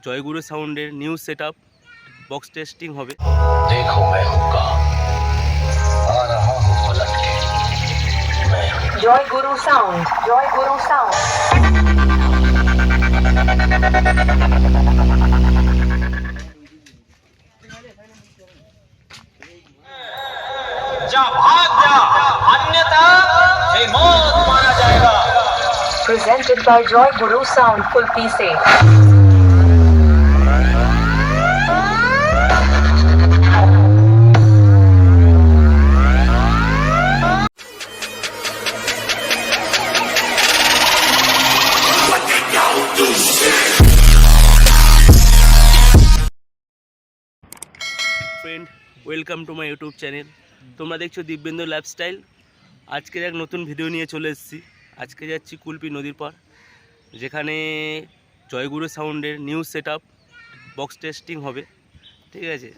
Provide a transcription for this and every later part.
জয়গুরু সাউন্ডের new set up box testing হবে देखो मैं हूँ कहाँ आ रहा हूँ पलट के मैं हूँ Joy Guru Sound. Joy Guru Sound. जा भाग जा अन्यथा बेमौत मारा जाएगा Presented by Joy Guru Sound Kulpi Se. friend welcome to my YouTube channel তোমরা দেখছ দিব্যেন্দু লাইফস্টাইল আজকের এক নতুন ভিডিও নিয়ে চলে এসেছি। আজকে যাচ্ছি কুলপি নদীর পার যেখানে জয়গুরু সাউন্ডের new set up box testing হবে। ঠিক আছে?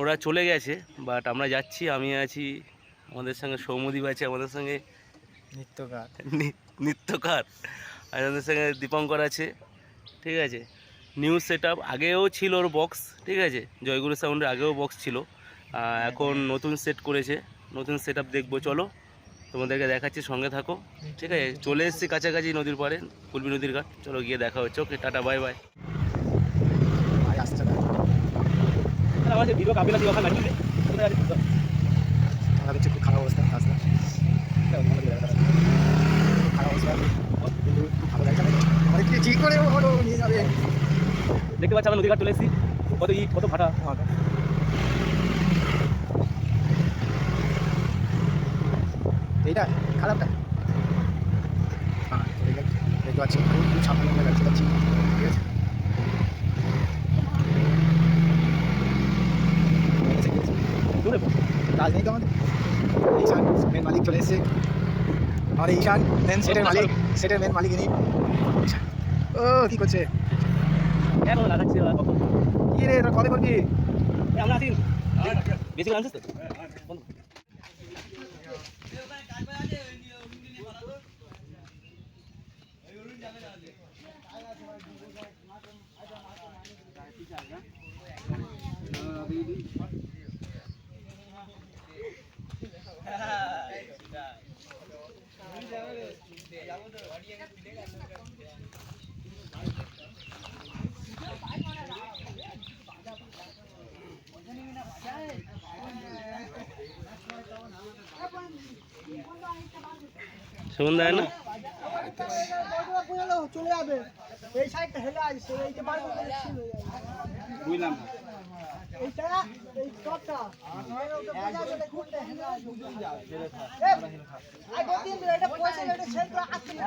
ওরা চলে গেছে বাট আমরা যাচ্ছি আমি আছি আমাদের সঙ্গে সৌমদীপ আছে আমাদের সঙ্গে নিত্যকার। নিত্যকার। আর আমাদের সঙ্গে দীপঙ্কর আছে। ঠিক আছে? নিউ সেট আপ আগেও ছিল ওর বক্স ঠিক আছে? জয়গুরু সাউন্ডের আগেও বক্স ছিল। এখন নতুন সেট করেছে নতুন সেট আপ দেখব চলো। তোমাদেরকে দেখাচ্ছি সঙ্গে থাকো। ঠিক আছে? চলে এসেছি কাছাকাছি নদীর পাড়ে কুলবি নদীর ঘাট। চলো গিয়ে দেখা হচ্ছে। Okay tata bye bye video Kapila দিয়ে ওখানে খুব খারাপ অবস্থা রাস্তা খারাপ অবস্থা। ভালো লাগছে না। কি ঠিক করে নিয়ে যাবে। দেখতে পাচ্ছি আমরা নদীর ঘাট চলে এসেছি। কত ইট কত ভাটা। এইটা খারাপটা হ্যাঁ দেখতে পাচ্ছি খুব সামনে ঠিক আছে। গেছে, গেছে। দূরে পড়। কাজ নেই তো আমাদের? ঈশান মেন মালিক চলে এসেছে। আমাদের ঈশান মেন সেটের মালিক সেটের মেন মালিক ইনি। ও কি করছে? কি রে এটা কবে করবি? আমরা আছি বেশি করে আনছিস তো? Thank শোভন দেয় না চলে যাবে এই সাইডটা হেলে আসছে এইটা বার করে দিলে ছিল বুঝলাম এইটা এই টপটা ওটা বোঝা গেলে ঘুরতে হেলে আসবে এ, আই গো দিন এটা পয়সা এটা সেল করে আসছে না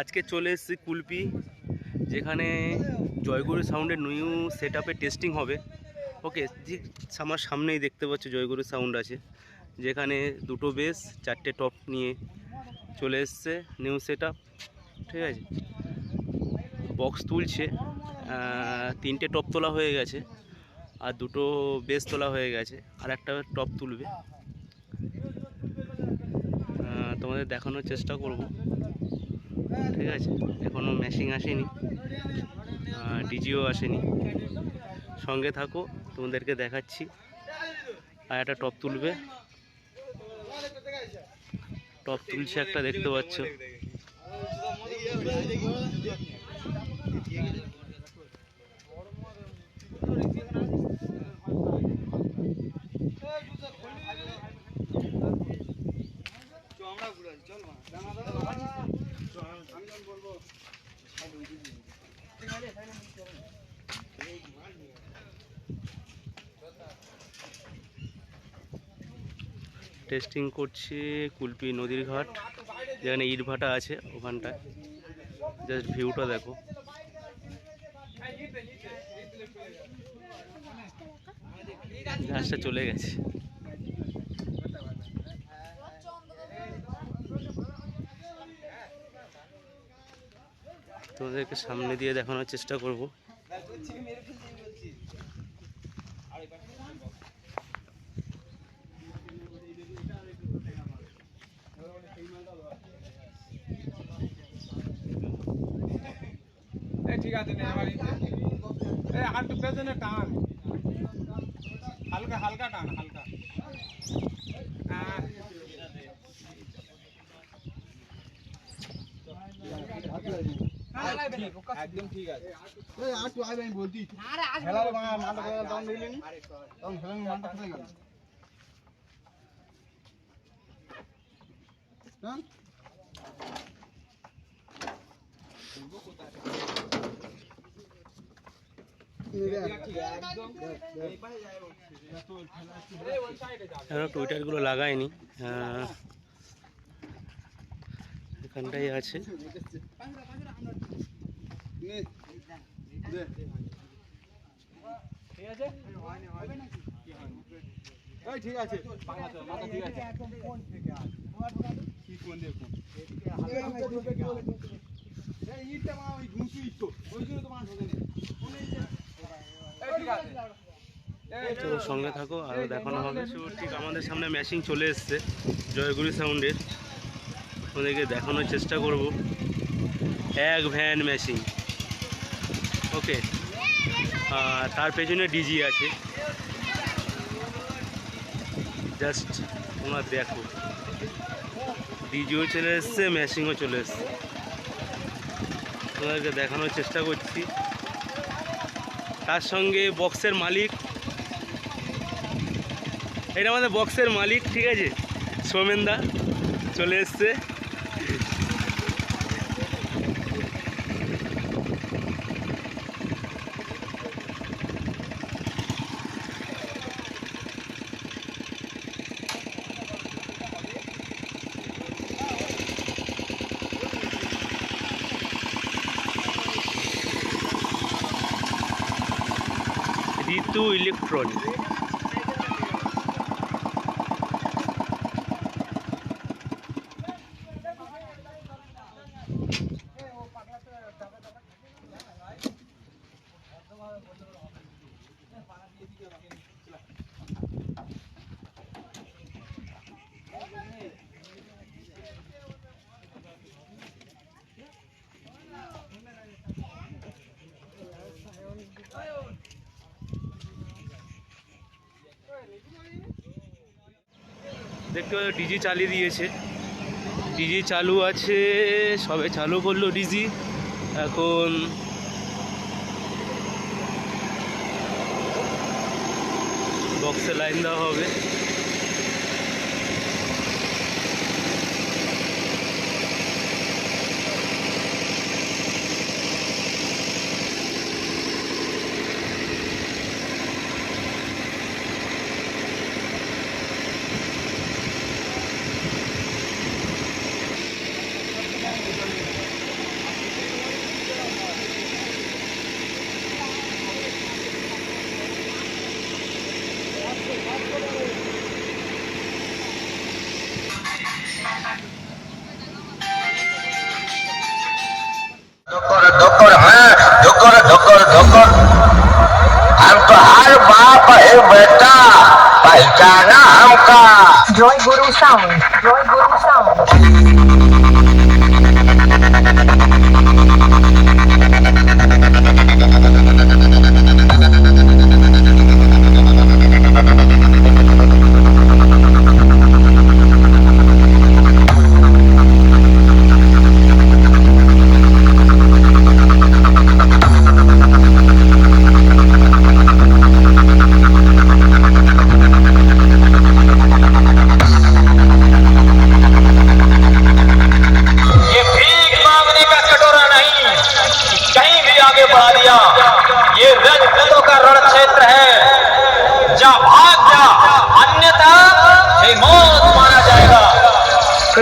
আজকে চলে এসেছি কুলপি, যেখানে জয়গুরু সাউন্ডের নিউ সেট টেস্টিং হবে। ওকে আমার সামনেই দেখতে পাচ্ছ জয়গুরু সাউন্ড আছে, যেখানে দুটো বেস চারটে টপ নিয়ে চলে এসছে নিউ সেট ঠিক আছে? বক্স তুলছে তিনটে টপ তোলা হয়ে গেছে, আর দুটো বেস তোলা হয়ে গেছে, আর একটা টপ তুলবে। তোমাদের দেখানোর চেষ্টা করব। ঠিক আছে? এখনও ম্যাশিং আসেনি ডিজিও আসেনি। সঙ্গে থাকো, তোমাদেরকে দেখাচ্ছি। আর একটা টপ তুলবে। টপ তুলছে একটা, দেখতে পাচ্ছ। টেস্টিং করছে কুলপি নদীর ঘাট যেখানে ইট ভাটা আছে ওখানটায়। জাস্ট ভিউটা দেখো। ঘাসটা চলে গেছে। তোমাদেরকে সামনে দিয়ে দেখানোর চেষ্টা করব। আছে নে আমার এই হাত পেছনে টান। হালকা হালকা টান হালকা। একদম ঠিক আছে। এখনও টুইটারগুলো লাগায়নি। এখানটাই আছে। ঠিক আছে। ইটটা ওই ইট তো। ওই জন্য তো তো সঙ্গে থাকো, আর দেখানো হবে। ঠিক আমাদের সামনে ম্যাচিং চলে এসছে জয়গুড়ি সাউন্ডের। ওদেরকে দেখানোর চেষ্টা করব। এক ভ্যান ম্যাচিং। ওকে। আর তার পেছনে ডিজি আছে। জাস্ট তোমরা দেখো। ডিজিও চলে এসছে, ম্যাচিংও চলে এসছে। তোমাদেরকে দেখানোর চেষ্টা করছি। তার সঙ্গে বক্সের মালিক। এটা আমাদের বক্সের মালিক ঠিক আছে? সোমেনদা চলে এসছে। 2 electron দেখতে ডিজি চালিয়ে দিয়েছে। ডিজি চালু আছে, সবে চালু করল ডিজি। এখন বক্সে লাইন দেওয়া হবে। बाप है बेटा पहचाना हमका Joy Guru Sound. Joy Guru Sound.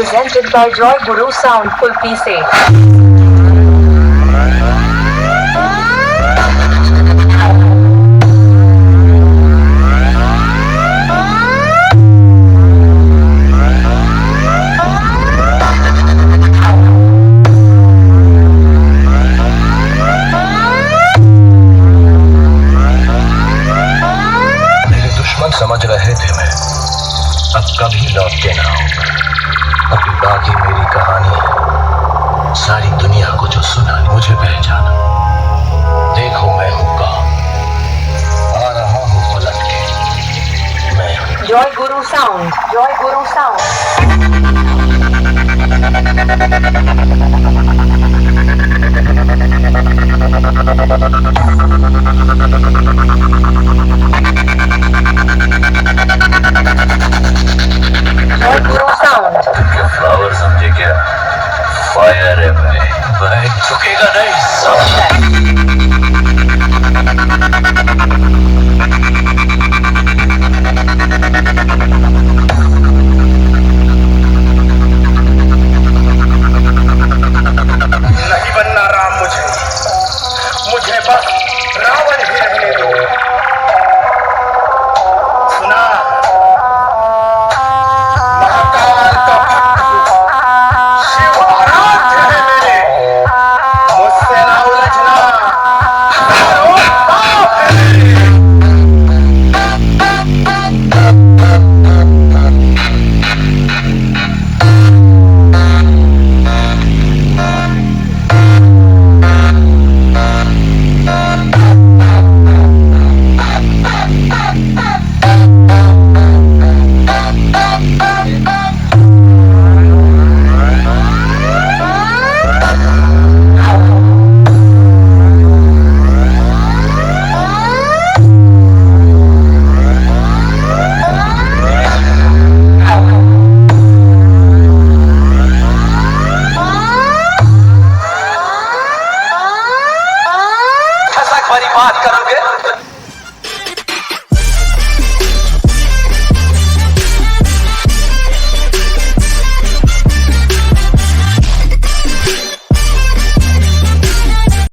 Presented by Joy Guru Sound Kulpi Se. Guru Sound. Joy Guru Sound. Joy Guru Sound. Flower समझे क्या फायर है भाई भाई नहीं बनना राम मुझे। मुझे बस